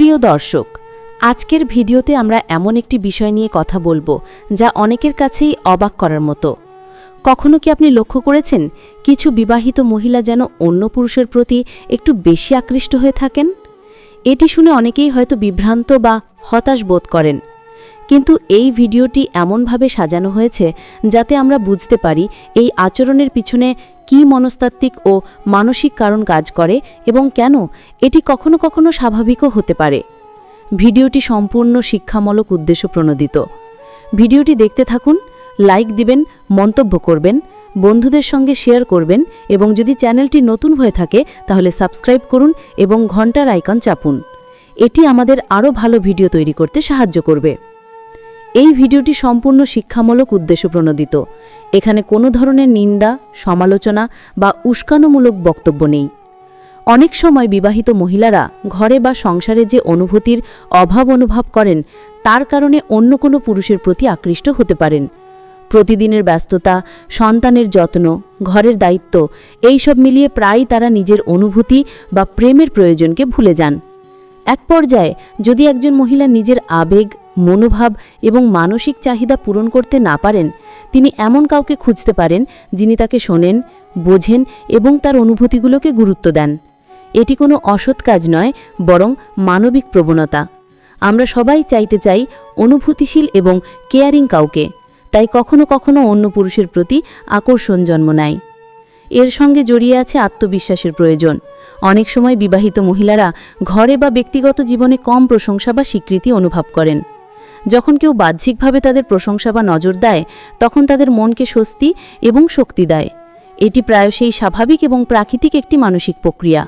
প্রিয় দর্শক, আজকের ভিডিওতে আমরা এমন একটি বিষয় নিয়ে কথা বলব যা অনেকের কাছেই অবাক করার মতো। কখনো কি আপনি লক্ষ্য করেছেন কিছু বিবাহিত মহিলা যেন অন্য পুরুষের প্রতি একটু বেশি আকৃষ্ট হয়ে থাকেন? এটি শুনে অনেকেই হয়তো বিভ্রান্ত বা হতাশ বোধ করেন। কিন্তু এই ভিডিওটি এমনভাবে সাজানো হয়েছে যাতে আমরা বুঝতে পারি এই আচরণের পিছনে কী মনস্তাত্ত্বিক ও মানসিক কারণ কাজ করে এবং কেন এটি কখনো কখনো স্বাভাবিকও হতে পারে। ভিডিওটি সম্পূর্ণ শিক্ষামূলক উদ্দেশ্য প্রণোদিত। ভিডিওটি দেখতে থাকুন, লাইক দিবেন, মন্তব্য করবেন, বন্ধুদের সঙ্গে শেয়ার করবেন এবং যদি চ্যানেলটি নতুন হয়ে থাকে তাহলে সাবস্ক্রাইব করুন এবং ঘণ্টার আইকন চাপুন। এটি আমাদের আরও ভালো ভিডিও তৈরি করতে সাহায্য করবে। এই ভিডিওটি সম্পূর্ণ শিক্ষামূলক উদ্দেশ্য প্রণোদিত। এখানে কোনো ধরনের নিন্দা, সমালোচনা বা উস্কানোমূলক বক্তব্য নেই। অনেক সময় বিবাহিত মহিলারা ঘরে বা সংসারে যে অনুভূতির অভাব অনুভব করেন, তার কারণে অন্য কোনো পুরুষের প্রতি আকৃষ্ট হতে পারেন। প্রতিদিনের ব্যস্ততা, সন্তানের যত্ন, ঘরের দায়িত্ব এই সব মিলিয়ে প্রায়ই তারা নিজের অনুভূতি বা প্রেমের প্রয়োজনকে ভুলে যান। এক পর্যায়ে যদি একজন মহিলা নিজের আবেগ মনোভাব এবং মানসিক চাহিদা পূরণ করতে না পারেন, তিনি এমন কাউকে খুঁজতে পারেন যিনি তাকে শোনেন, বোঝেন এবং তার অনুভূতিগুলোকে গুরুত্ব দেন। এটি কোনো অসৎ কাজ নয়, বরং মানবিক প্রবণতা। আমরা সবাই চাইতে চাই অনুভূতিশীল এবং কেয়ারিং কাউকে, তাই কখনো কখনো অন্য পুরুষের প্রতি আকর্ষণ জন্ম নেয়। এর সঙ্গে জড়িয়ে আছে আত্মবিশ্বাসের প্রয়োজন। অনেক সময় বিবাহিত মহিলারা ঘরে বা ব্যক্তিগত জীবনে কম প্রশংসা বা স্বীকৃতি অনুভব করেন। যখন কেউ বাহ্যিকভাবে তাদের প্রশংসা বা নজর দেয়, তখন তাদের মনকে স্বস্তি এবং শক্তি দেয়। এটি প্রায়শই স্বাভাবিক এবং প্রাকৃতিক একটি মানসিক প্রক্রিয়া।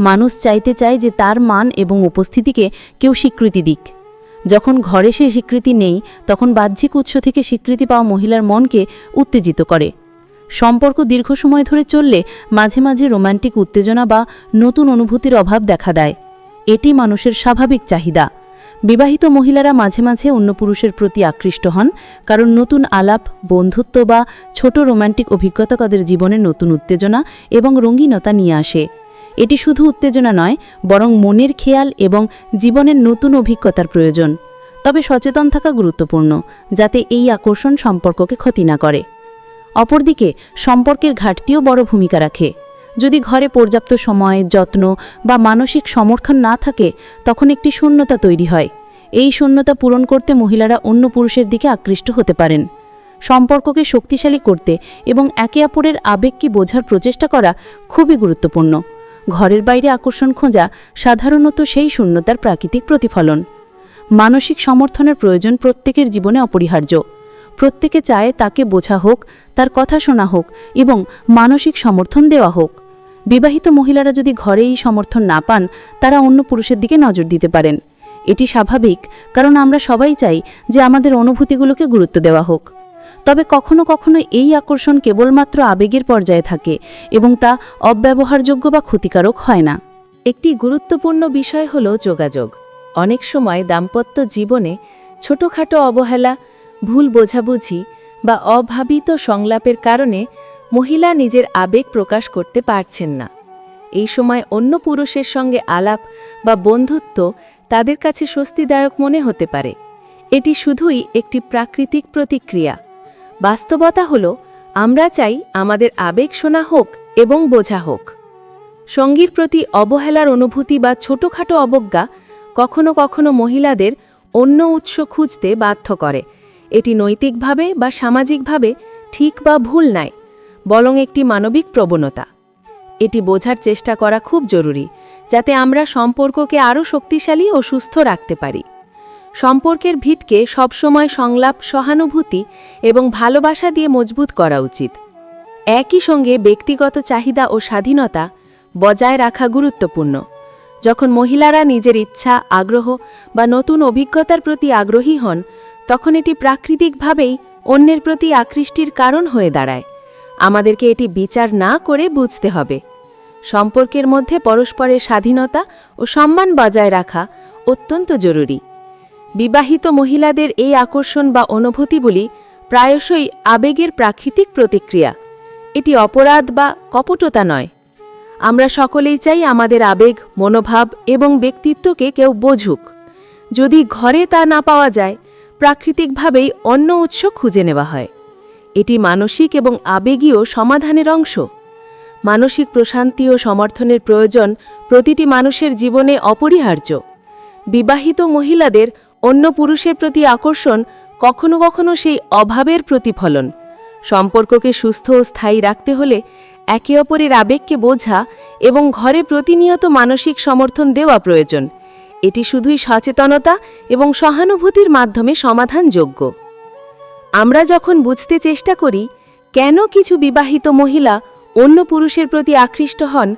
মানুষ চাইতে চায় যে তার মান এবং উপস্থিতিকে কেউ স্বীকৃতি দিক। যখন ঘরে সেই স্বীকৃতি নেই, তখন বাহ্যিক উৎস থেকে স্বীকৃতি পাওয়া মহিলার মনকে উত্তেজিত করে। সম্পর্ক দীর্ঘ সময় ধরে চললে মাঝে মাঝে রোমান্টিক উত্তেজনা বা নতুন অনুভূতির অভাব দেখা দেয়। এটি মানুষের স্বাভাবিক চাহিদা। বিবাহিত মহিলারা মাঝে মাঝে অন্য পুরুষের প্রতি আকৃষ্ট হন, কারণ নতুন আলাপ, বন্ধুত্ব বা ছোট রোমান্টিক অভিজ্ঞতা তাদের জীবনে নতুন উত্তেজনা এবং রঙিনতা নিয়ে আসে। এটি শুধু উত্তেজনা নয়, বরং মনের খেয়াল এবং জীবনের নতুন অভিজ্ঞতার প্রয়োজন। তবে সচেতন থাকা গুরুত্বপূর্ণ, যাতে এই আকর্ষণ সম্পর্ককে ক্ষতি না করে। অপরদিকে, সম্পর্কের ঘাটতিও বড় ভূমিকা রাখে। যদি ঘরে পর্যাপ্ত সময়, যত্ন বা মানসিক সমর্থন না থাকে, তখন একটি শূন্যতা তৈরি হয়। এই শূন্যতা পূরণ করতে মহিলারা অন্য পুরুষের দিকে আকৃষ্ট হতে পারেন। সম্পর্ককে শক্তিশালী করতে এবং একে অপরের আবেগকে বোঝার প্রচেষ্টা করা খুবই গুরুত্বপূর্ণ। ঘরের বাইরে আকর্ষণ খোঁজা সাধারণত সেই শূন্যতার প্রাকৃতিক প্রতিফলন। মানসিক সমর্থনের প্রয়োজন প্রত্যেকের জীবনে অপরিহার্য। প্রত্যেকে চায় তাকে বোঝা হোক, তার কথা শোনা হোক এবং মানসিক সমর্থন দেওয়া হোক। বিবাহিত মহিলারা যদি ঘরে এই সমর্থন না পান, তারা অন্য পুরুষের দিকে নজর দিতে পারেন। এটি স্বাভাবিক, কারণ আমরা সবাই চাই যে আমাদের অনুভূতিগুলোকে গুরুত্ব দেওয়া হোক। তবে কখনো কখনো এই আকর্ষণ কেবলমাত্র আবেগের পর্যায়ে থাকে এবং তা অব্যবহারযোগ্য বা ক্ষতিকারক হয় না। একটি গুরুত্বপূর্ণ বিষয় হল যোগাযোগ। অনেক সময় দাম্পত্য জীবনে ছোটখাটো অবহেলা ভুল বোঝাবুঝি বা অভাবিত সংলাপের কারণে মহিলা নিজের আবেগ প্রকাশ করতে পারছেন না। এই সময় অন্য পুরুষের সঙ্গে আলাপ বা বন্ধুত্ব তাদের কাছে স্বস্তিদায়ক মনে হতে পারে। এটি শুধুই একটি প্রাকৃতিক প্রতিক্রিয়া। বাস্তবতা হল, আমরা চাই আমাদের আবেগ শোনা হোক এবং বোঝা হোক। সঙ্গীর প্রতি অবহেলার অনুভূতি বা ছোটখাটো অবজ্ঞা কখনো কখনো মহিলাদের অন্য উৎস খুঁজতে বাধ্য করে। এটি নৈতিকভাবে বা সামাজিকভাবে ঠিক বা ভুল নাই, বরং একটি মানবিক প্রবণতা। এটি বোঝার চেষ্টা করা খুব জরুরি, যাতে আমরা সম্পর্ককে আরও শক্তিশালী ও সুস্থ রাখতে পারি। সম্পর্কের ভিতকে সবসময় সংলাপ, সহানুভূতি এবং ভালোবাসা দিয়ে মজবুত করা উচিত। একই সঙ্গে ব্যক্তিগত চাহিদা ও স্বাধীনতা বজায় রাখা গুরুত্বপূর্ণ। যখন মহিলারা নিজের ইচ্ছা, আগ্রহ বা নতুন অভিজ্ঞতার প্রতি আগ্রহী হন তখন এটি প্রাকৃতিকভাবেই অন্যের প্রতি আকৃষ্টির কারণ হয়ে দাঁড়ায়। আমাদেরকে এটি বিচার না করে বুঝতে হবে। সম্পর্কের মধ্যে পরস্পরের স্বাধীনতা ও সম্মান বজায় রাখা অত্যন্ত জরুরি। বিবাহিত মহিলাদের এই আকর্ষণ বা অনুভূতিগুলি প্রায়শই আবেগের প্রাকৃতিক প্রতিক্রিয়া। এটি অপরাধ বা কপটতা নয়। আমরা সকলেই চাই আমাদের আবেগ, মনোভাব এবং ব্যক্তিত্বকে কেউ বোঝুক। যদি ঘরে তা না পাওয়া যায় প্রাকৃতিকভাবেই অন্য উৎস খুঁজে নেওয়া হয়। এটি মানসিক এবং আবেগীয় সমাধানের অংশ। মানসিক প্রশান্তি ও সমর্থনের প্রয়োজন প্রতিটি মানুষের জীবনে অপরিহার্য। বিবাহিত মহিলাদের অন্য পুরুষের প্রতি আকর্ষণ কখনো কখনো সেই অভাবের প্রতিফলন। সম্পর্ককে সুস্থ ও স্থায়ী রাখতে হলে একে অপরের আবেগকে বোঝা এবং ঘরে প্রতিনিয়ত মানসিক সমর্থন দেওয়া প্রয়োজন। এটি শুধুই সচেতনতা এবং সহানুভূতির মাধ্যমে সমাধানযোগ্য। আমরা যখন বুঝতে চেষ্টা করি, কেন কিছু বিবাহিত মহিলা অন্য পুরুষের প্রতি আকৃষ্ট হন,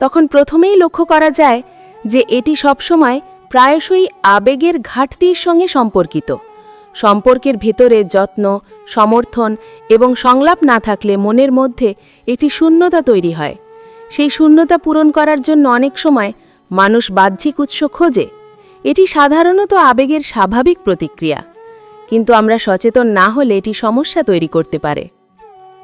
তখন প্রথমেই লক্ষ্য করা যায় যে এটি সবসময় প্রায়শই আবেগের ঘাটতির সঙ্গে সম্পর্কিত। সম্পর্কের ভেতরে যত্ন, সমর্থন এবং সংলাপ না থাকলে মনের মধ্যে এটি শূন্যতা তৈরি হয়। সেই শূন্যতা পূরণ করার জন্য অনেক সময় মানুষ বাহ্যিক উৎস খোঁজে, এটি সাধারণত আবেগের স্বাভাবিক প্রতিক্রিয়া। কিন্তু আমরা সচেতন না হলে এটি সমস্যা তৈরি করতে পারে।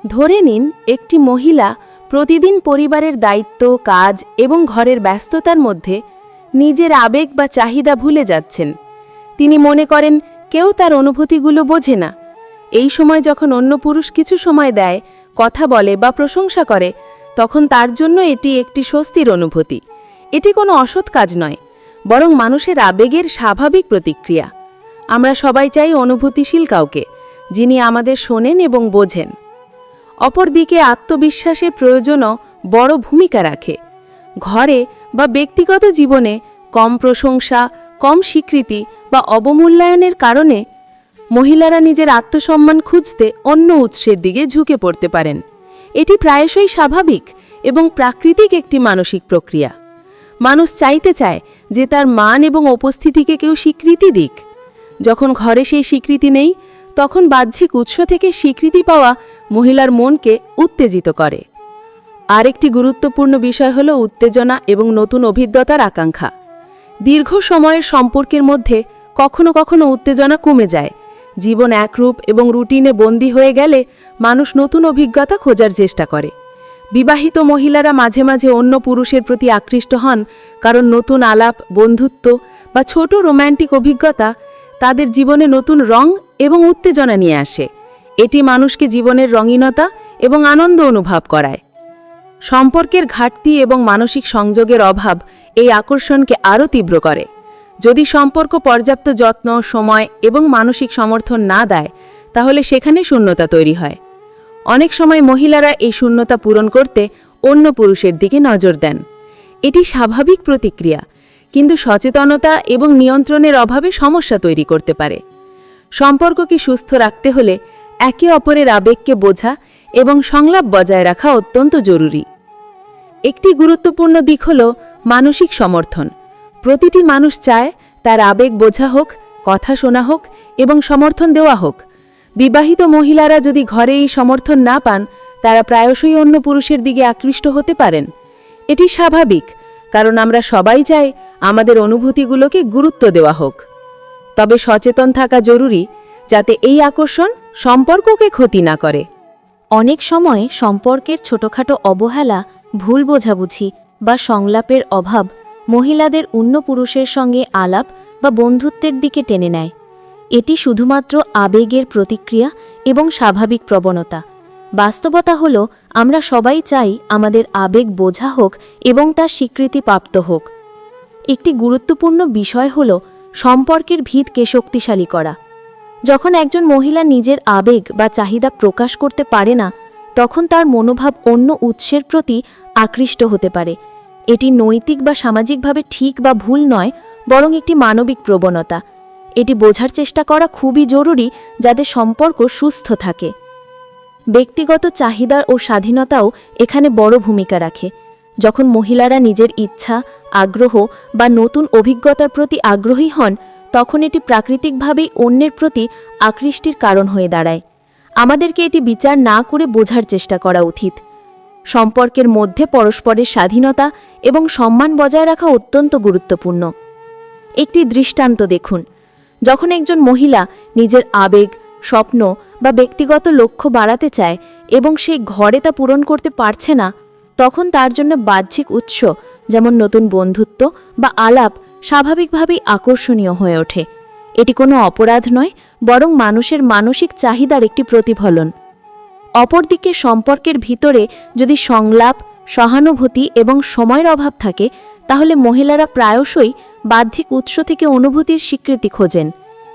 ধরে নিন, একটি মহিলা প্রতিদিন পরিবারের দায়িত্ব, কাজ এবং ঘরের ব্যস্ততার মধ্যে নিজের আবেগ বা চাহিদা ভুলে যাচ্ছেন। তিনি মনে করেন, কেউ তার অনুভূতিগুলো বোঝে না। এই সময় যখন অন্য পুরুষ কিছু সময় দেয়, কথা বলে বা প্রশংসা করে, তখন তার জন্য এটি একটি স্বস্তির অনুভূতি। এটি কোনো অসৎ কাজ নয়, বরং মানুষের আবেগের স্বাভাবিক প্রতিক্রিয়া। আমরা সবাই চাই অনুভূতিশীল কাউকে, যিনি আমাদের শোনেন এবং বোঝেন। অপরদিকে আত্মবিশ্বাসের প্রয়োজনও বড় ভূমিকা রাখে। ঘরে বা ব্যক্তিগত জীবনে কম প্রশংসা, কম স্বীকৃতি বা অবমূল্যায়নের কারণে মহিলারা নিজের আত্মসম্মান খুঁজতে অন্য উৎসের দিকে ঝুঁকে পড়তে পারেন। এটি প্রায়শই স্বাভাবিক এবং প্রাকৃতিক একটি মানসিক প্রক্রিয়া। মানুষ চাইতে চায় যে তার মান এবং উপস্থিতিকে কেউ স্বীকৃতি দিক। যখন ঘরে সেই স্বীকৃতি নেই, তখন বাহ্যিক উৎস থেকে স্বীকৃতি পাওয়া মহিলার মনকে উত্তেজিত করে। আরেকটি গুরুত্বপূর্ণ বিষয় হল উত্তেজনা এবং নতুন অভিজ্ঞতার আকাঙ্ক্ষা। দীর্ঘ সময়ের সম্পর্কের মধ্যে কখনো কখনো উত্তেজনা কমে যায়। জীবন একরূপ এবং রুটিনে বন্দী হয়ে গেলে মানুষ নতুন অভিজ্ঞতা খোঁজার চেষ্টা করে। বিবাহিত মহিলারা মাঝে মাঝে অন্য পুরুষের প্রতি আকৃষ্ট হন, কারণ নতুন আলাপ, বন্ধুত্ব বা ছোট রোম্যান্টিক অভিজ্ঞতা তাদের জীবনে নতুন রং এবং উত্তেজনা নিয়ে আসে। এটি মানুষকে জীবনের রঙিনতা এবং আনন্দ অনুভব করায়। সম্পর্কের ঘাটতি এবং মানসিক সংযোগের অভাব এই আকর্ষণকে আরও তীব্র করে। যদি সম্পর্ক পর্যাপ্ত যত্ন, সময় এবং মানসিক সমর্থন না দেয়, তাহলে সেখানে শূন্যতা তৈরি হয়। অনেক সময় মহিলারা এই শূন্যতা পূরণ করতে অন্য পুরুষের দিকে নজর দেন। এটি স্বাভাবিক প্রতিক্রিয়া, কিন্তু সচেতনতা এবং নিয়ন্ত্রণের অভাবে সমস্যা তৈরি করতে পারে। সম্পর্ককে সুস্থ রাখতে হলে একে অপরের আবেগকে বোঝা এবং সংলাপ বজায় রাখা অত্যন্ত জরুরি। একটি গুরুত্বপূর্ণ দিক হল মানসিক সমর্থন। প্রতিটি মানুষ চায় তার আবেগ বোঝা হোক, কথা শোনা হোক এবং সমর্থন দেওয়া হোক। বিবাহিত মহিলারা যদি ঘরে এই সমর্থন না পান, তারা প্রায়শই অন্য পুরুষের দিকে আকৃষ্ট হতে পারেন। এটি স্বাভাবিক, কারণ আমরা সবাই চাই আমাদের অনুভূতিগুলোকে গুরুত্ব দেওয়া হোক। তবে সচেতন থাকা জরুরি, যাতে এই আকর্ষণ সম্পর্ককে ক্ষতি না করে। অনেক সময় সম্পর্কের ছোটখাটো অবহেলা, ভুল বোঝাবুঝি বা সংলাপের অভাব মহিলাদের অন্য পুরুষের সঙ্গে আলাপ বা বন্ধুত্বের দিকে টেনে নেয়। এটি শুধুমাত্র আবেগের প্রতিক্রিয়া এবং স্বাভাবিক প্রবণতা। বাস্তবতা হল, আমরা সবাই চাই আমাদের আবেগ বোঝা হোক এবং তার স্বীকৃতি প্রাপ্ত হোক। একটি গুরুত্বপূর্ণ বিষয় হল, সম্পর্কের ভিতকে শক্তিশালী করা। যখন একজন মহিলা নিজের আবেগ বা চাহিদা প্রকাশ করতে পারে না, তখন তার মনোভাব অন্য উৎসের প্রতি আকৃষ্ট হতে পারে। এটি নৈতিক বা সামাজিকভাবে ঠিক বা ভুল নয়, বরং একটি মানবিক প্রবণতা। এটি বোঝার চেষ্টা করা খুবই জরুরি যাদের সম্পর্ক সুস্থ থাকে। ব্যক্তিগত চাহিদা ও স্বাধীনতাও এখানে বড় ভূমিকা রাখে। যখন মহিলারা নিজের ইচ্ছা, আগ্রহ বা নতুন অভিজ্ঞতার প্রতি আগ্রহী হন, তখন এটি প্রাকৃতিকভাবেই অন্যের প্রতি আকৃষ্টির কারণ হয়ে দাঁড়ায়। আমাদেরকে এটি বিচার না করে বোঝার চেষ্টা করা উচিত। সম্পর্কের মধ্যে পরস্পরের স্বাধীনতা এবং সম্মান বজায় রাখা অত্যন্ত গুরুত্বপূর্ণ। একটি দৃষ্টান্ত দেখুন। যখন একজন মহিলা নিজের আবেগ, স্বপ্ন বা ব্যক্তিগত লক্ষ্য বাড়াতে চায় এবং সেই ঘরে তা পূরণ করতে পারছে না, তখন তার জন্য বাহ্যিক উৎস যেমন নতুন বন্ধুত্ব বা আলাপ স্বাভাবিকভাবেই আকর্ষণীয় হয়ে ওঠে। এটি কোনো অপরাধ নয়, বরং মানুষের মানসিক চাহিদার একটি প্রতিফলন। অপরদিকে সম্পর্কের ভিতরে যদি সংলাপ, সহানুভূতি এবং সময়ের অভাব থাকে তাহলে মহিলারা প্রায়শই বাহ্যিক উৎস থেকে অনুভূতির স্বীকৃতি খোঁজেন।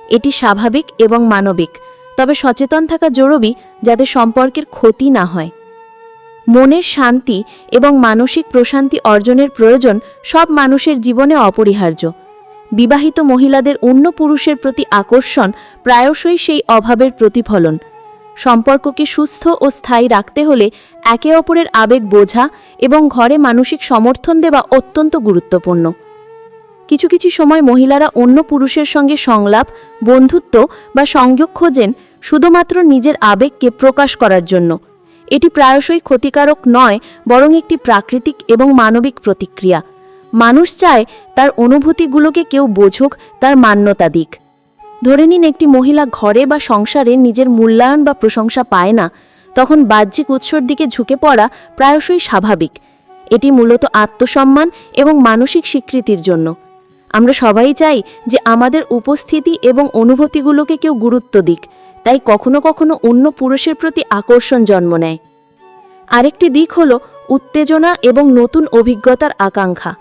এটি স্বাভাবিক এবং মানবিক, তবে সচেতন থাকা জরুরি যাতে সম্পর্কের ক্ষতি না হয়। মনের শান্তি এবং মানসিক প্রশান্তি অর্জনের প্রয়োজন সব মানুষের জীবনে অপরিহার্য। বিবাহিত মহিলাদের অন্য পুরুষের প্রতি আকর্ষণ প্রায়শই সেই অভাবের প্রতিফলন। সম্পর্ককে সুস্থ ও স্থায়ী রাখতে হলে একে অপরের আবেগ বোঝা এবং ঘরে মানসিক সমর্থন দেওয়া অত্যন্ত গুরুত্বপূর্ণ। কিছু কিছু সময় মহিলারা অন্য পুরুষের সঙ্গে সংলাপ, বন্ধুত্ব বা সংযোগ খোঁজেন শুধুমাত্র নিজের আবেগকে প্রকাশ করার জন্য। এটি প্রায়শই ক্ষতিকারক নয়, বরং একটি প্রাকৃতিক এবং মানবিক প্রতিক্রিয়া। মানুষ চায় তার অনুভূতিগুলোকে কেউ বোঝুক, তার মান্যতা দিক। ধরে নিন একটি মহিলা ঘরে বা সংসারে নিজের মূল্যায়ন বা প্রশংসা পায় না, তখন বাহ্যিক উৎসর দিকে ঝুঁকে পড়া প্রায়শই স্বাভাবিক। এটি মূলত আত্মসম্মান এবং মানসিক স্বীকৃতির জন্য। আমরা সবাই চাই যে আমাদের উপস্থিতি এবং অনুভূতিগুলোকে কেউ গুরুত্ব দিক, তাই কখনো কখনো অন্য পুরুষের প্রতি আকর্ষণ জন্ম নেয়। আরেকটি দিক হল উত্তেজনা এবং নতুন অভিজ্ঞতার আকাঙ্ক্ষা।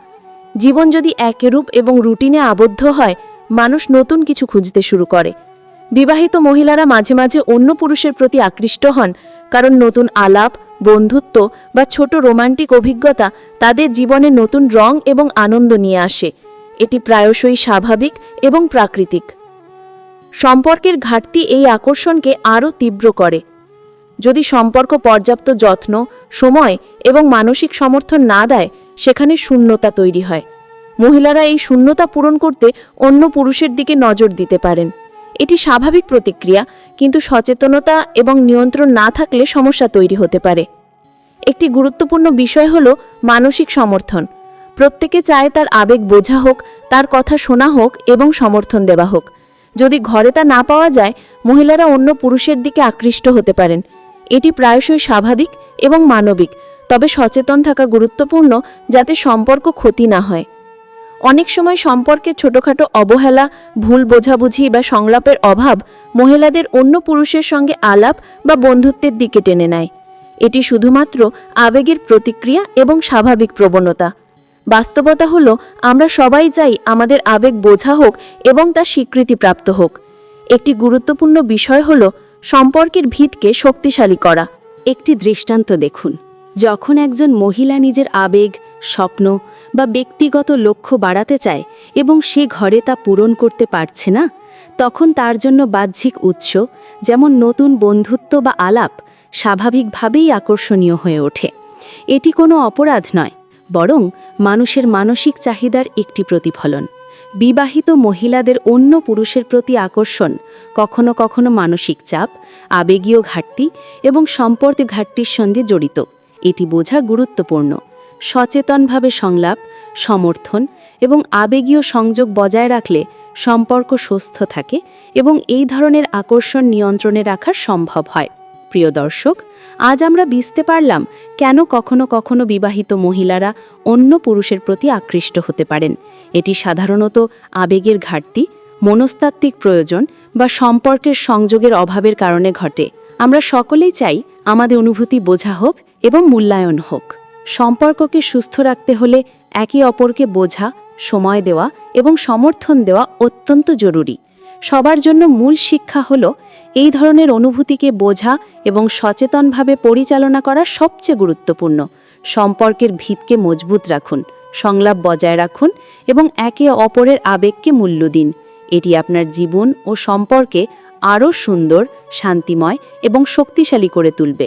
জীবন যদি একরূপ এবং রুটিনে আবদ্ধ হয় মানুষ নতুন কিছু খুঁজতে শুরু করে। বিবাহিত মহিলারা মাঝে মাঝে অন্য পুরুষের প্রতি আকৃষ্ট হন, কারণ নতুন আলাপ, বন্ধুত্ব বা ছোট রোমান্টিক অভিজ্ঞতা তাদের জীবনে নতুন রং এবং আনন্দ নিয়ে আসে। এটি প্রায়শই স্বাভাবিক এবং প্রাকৃতিক। সম্পর্কের ঘাটতি এই আকর্ষণকে আরও তীব্র করে। যদি সম্পর্ক পর্যাপ্ত যত্ন, সময় এবং মানসিক সমর্থন না দেয়, সেখানে শূন্যতা তৈরি হয়। মহিলারা এই শূন্যতা পূরণ করতে অন্য পুরুষের দিকে নজর দিতে পারেন। এটি স্বাভাবিক প্রতিক্রিয়া, কিন্তু সচেতনতা এবং নিয়ন্ত্রণ না থাকলে সমস্যা তৈরি হতে পারে। একটি গুরুত্বপূর্ণ বিষয় হল মানসিক সমর্থন। প্রত্যেকে চায় তার আবেগ বোঝা হোক, তার কথা শোনা হোক এবং সমর্থন দেওয়া হোক। যদি ঘরে তা না পাওয়া যায়, মহিলারা অন্য পুরুষের দিকে আকৃষ্ট হতে পারেন। এটি প্রায়শই স্বাভাবিক এবং মানবিক, তবে সচেতন থাকা গুরুত্বপূর্ণ যাতে সম্পর্ক ক্ষতি না হয়। অনেক সময় সম্পর্কে ছোটখাটো অবহেলা, ভুল বোঝাবুঝি বা সংলাপের অভাব মহিলাদের অন্য পুরুষের সঙ্গে আলাপ বা বন্ধুত্বের দিকে টেনে নেয়। এটি শুধুমাত্র আবেগের প্রতিক্রিয়া এবং স্বাভাবিক প্রবণতা। বাস্তবতা হলো, আমরা সবাই চাই আমাদের আবেগ বোঝা হোক এবং তা স্বীকৃতিপ্রাপ্ত হোক। একটি গুরুত্বপূর্ণ বিষয় হল সম্পর্কের ভিতকে শক্তিশালী করা। একটি দৃষ্টান্ত দেখুন। যখন একজন মহিলা নিজের আবেগ স্বপ্ন বা ব্যক্তিগত লক্ষ্য বাড়াতে চায় এবং সে ঘরে তা পূরণ করতে পারছে না, তখন তার জন্য বাহ্যিক উৎস, যেমন নতুন বন্ধুত্ব বা আলাপ, স্বাভাবিকভাবেই আকর্ষণীয় হয়ে ওঠে। এটি কোনো অপরাধ নয়, বরং মানুষের মানসিক চাহিদার একটি প্রতিফলন। বিবাহিত মহিলাদের অন্য পুরুষের প্রতি আকর্ষণ, কখনো কখনো মানসিক চাপ, আবেগীয় ঘাটতি এবং সম্পর্ক ঘাটতির সঙ্গে জড়িত। এটি বোঝা গুরুত্বপূর্ণ। সচেতনভাবে সংলাপ, সমর্থন এবং আবেগীয় সংযোগ বজায় রাখলে সম্পর্ক সুস্থ থাকে এবং এই ধরনের আকর্ষণ নিয়ন্ত্রণে রাখা সম্ভব হয়। প্রিয় দর্শক, আজ আমরা বুঝতে পারলাম কেন কখনো কখনো বিবাহিত মহিলারা অন্য পুরুষের প্রতি আকৃষ্ট হতে পারেন। এটি সাধারণত আবেগের ঘাটতি, মনস্তাত্ত্বিক প্রয়োজন বা সম্পর্কের সংযোগের অভাবের কারণে ঘটে। আমরা সকলেই চাই আমাদের অনুভূতি বোঝা হোক এবং মূল্যায়ন হোক। সম্পর্ককে সুস্থ রাখতে হলে একে অপরকে বোঝা, সময় দেওয়া এবং সমর্থন দেওয়া অত্যন্ত জরুরি। সবার জন্য মূল শিক্ষা হল এই ধরনের অনুভূতিকে বোঝা এবং সচেতনভাবে পরিচালনা করা সবচেয়ে গুরুত্বপূর্ণ। সম্পর্কের ভিতকে মজবুত রাখুন, সংলাপ বজায় রাখুন এবং একে অপরের আবেগকে মূল্য দিন। এটি আপনার জীবন ও সম্পর্কে আরও সুন্দর, শান্তিময় এবং শক্তিশালী করে তুলবে।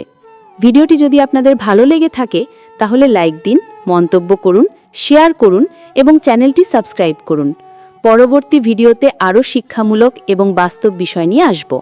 ভিডিওটি যদি আপনাদের ভালো লেগে থাকে তাহলে লাইক দিন, মন্তব্য করুন শেয়ার করুন এবং চ্যানেলটি সাবস্ক্রাইব করুন। পরবর্তী ভিডিওতে আরও শিক্ষামূলক এবং বাস্তব বিষয় নিয়ে আসব।